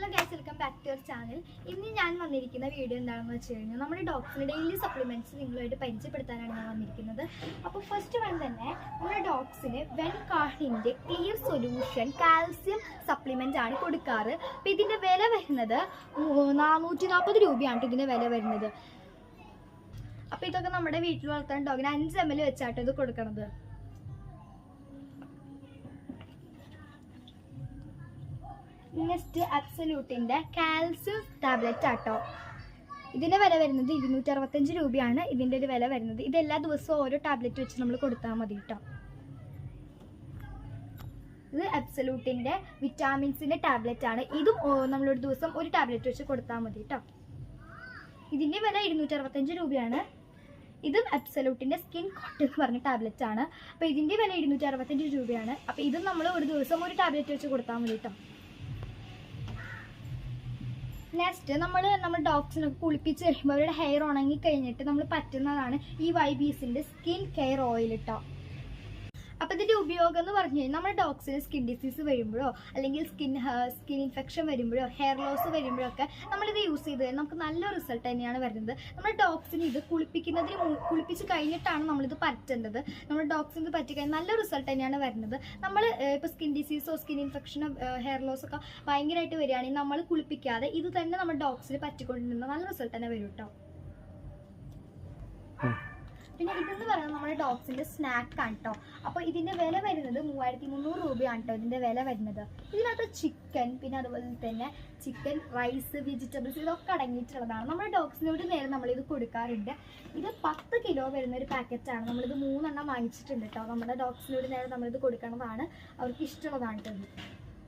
Hello guys welcome back to your channel ഇന്ന് ഞാൻ വന്നിരിക്കുന്ന വീഡിയോ എന്താണെന്ന് വെച്ച് കഴിഞ്ഞാൽ നമ്മുടെ ഡോഗ്സിന് ഡെയിലി സപ്ലിമെന്റ്സ് നിങ്ങളുമായിട്ട് പരിചയപ്പെടുത്താനാണ് ഞാൻ വന്നിരിക്കുന്നത്. അപ്പോൾ ഫസ്റ്റ് വൺ തന്നെ നമ്മുടെ ഡോഗ്സിന് വെൻ കാർഡിന്റെ ക്ലിയർ സൊല്യൂഷൻ കാൽസ്യം സപ്ലിമെന്റ് ആണ് കൊടുക്കാറ്. അപ്പോൾ ഇതിന്റെ വില വരുന്നത് നാനൂറ്റി നാൽപ്പത് രൂപയാണ് ഇതിന്റെ വില വരുന്നത്. അപ്പോൾ ഇതൊക്കെ നമ്മുടെ വീട്ടിൽ വളർത്താൻ ഡോഗിന് അഞ്ച് എം എൽ വെച്ചാട്ടോ ഇത് കൊടുക്കണത്. നെക്സ്റ്റ് അബ്സല്യൂട്ടിന്റെ കാൽസ്യം ടാബ്ലറ്റ് ആട്ടോ. ഇതിന്റെ വില വരുന്നത് ഇരുന്നൂറ്റി അറുപത്തഞ്ച് രൂപയാണ്. ഇതിന്റെ ഒരു വില വരുന്നത്. ഇതെല്ലാ ദിവസവും ഓരോ ടാബ്ലറ്റ് വെച്ച് നമ്മൾ കൊടുത്താൽ മതി കേട്ടോ. ഇത് അബ്സല്യൂട്ടിന്റെ വിറ്റാമിൻസിന്റെ ടാബ്ലറ്റ് ആണ്. ഇതും നമ്മളൊരു ദിവസം ഒരു ടാബ്ലറ്റ് വെച്ച് കൊടുത്താൽ മതി കേട്ടോ. ഇതിന്റെ വില ഇരുന്നൂറ്റി അറുപത്തഞ്ച് രൂപയാണ്. ഇതും അബ്സലൂട്ടിന്റെ സ്കിൻ കോട്ട് എന്ന് പറഞ്ഞ ടാബ്ലറ്റ് ആണ്. അപ്പോൾ ഇതിന്റെ വില ഇരുന്നൂറ്റി അറുപത്തഞ്ച് രൂപയാണ്. അപ്പോൾ ഇതും നമ്മൾ ഒരു ദിവസം ഒരു ടാബ്ലറ്റ് വെച്ച് കൊടുത്താൽ മതി കേട്ടോ. നെക്സ്റ്റ് നമ്മൾ നമ്മൾ ഡോഗ്സിനൊക്കെ കുളിപ്പിച്ച് കഴിയുമ്പോൾ അവരുടെ ഹെയർ ഉണങ്ങി കഴിഞ്ഞിട്ട് നമ്മൾ പറ്റുന്നതാണ് ഈ വൈബീസിന്റെ സ്കിൻ കെയർ ഓയിൽ കേട്ടോ അപ്പോൾ ഇതിന്റെ ഉപയോഗം എന്ന് പറഞ്ഞു കഴിഞ്ഞാൽ നമ്മുടെ ഡോഗ്സിന് സ്കിൻ ഡിസീസ് വരുമ്പോഴോ അല്ലെങ്കിൽ സ്കിൻ സ്കിൻ ഇൻഫെക്ഷൻ വരുമ്പോഴോ ഹെയർ ലോസ് വരുമ്പോഴൊക്കെ നമ്മളിത് യൂസ് ചെയ്ത് നമുക്ക് നല്ല റിസൾട്ട് തന്നെയാണ് വരുന്നത്. നമ്മുടെ ഡോഗ്സിന് ഇത് കുളിപ്പിക്കുന്നതിന് കുളിപ്പിച്ച് കഴിഞ്ഞിട്ടാണ് നമ്മളിത് പറ്റേണ്ടത്. നമ്മുടെ ഡോഗ്സിന് ഇത് പറ്റി കഴിഞ്ഞാൽ നല്ല റിസൾട്ട് തന്നെയാണ് വരുന്നത്. നമ്മൾ ഇപ്പോൾ സ്കിൻ ഡിസീസോ സ്കിൻ ഇൻഫെക്ഷനോ ഹെയർ ലോസ് ഒക്കെ ഭയങ്കരമായിട്ട് വരികയാണെങ്കിൽ നമ്മൾ കുളിപ്പിക്കാതെ ഇത് തന്നെ നമ്മുടെ ഡോഗ്സിന് പറ്റിക്കൊണ്ടിരുന്ന നല്ല റിസൾട്ട് തന്നെ വരും കേട്ടോ പിന്നെ ഇതെന്ന് പറയുന്നത് നമ്മുടെ ഡോഗ്സിന്റെ സ്നാക്ക് ആണ് കേട്ടോ അപ്പോൾ ഇതിന്റെ വില വരുന്നത് മൂവായിരത്തി മുന്നൂറ് രൂപയാണ് കേട്ടോ ഇതിന്റെ വില വരുന്നത്. ഇതിനകത്ത് ചിക്കൻ പിന്നെ അതുപോലെ തന്നെ ചിക്കൻ റൈസ് വെജിറ്റബിൾസ് ഇതൊക്കെ അടങ്ങിയിട്ടുള്ളതാണ്. നമ്മുടെ ഡോഗ്സിനോട് നേരെ നമ്മൾ ഇത് കൊടുക്കാറുണ്ട്. ഇത് പത്ത് കിലോ വരുന്ന ഒരു പാക്കറ്റാണ് നമ്മളിത് മൂന്നെണ്ണം വാങ്ങിച്ചിട്ടുണ്ട് കേട്ടോ നമ്മുടെ ഡോഗ്സിനോട് നേരെ നമ്മളിത് കൊടുക്കണതാണ്. അവർക്ക് ഇഷ്ടമുള്ളതാണ് കേട്ടോ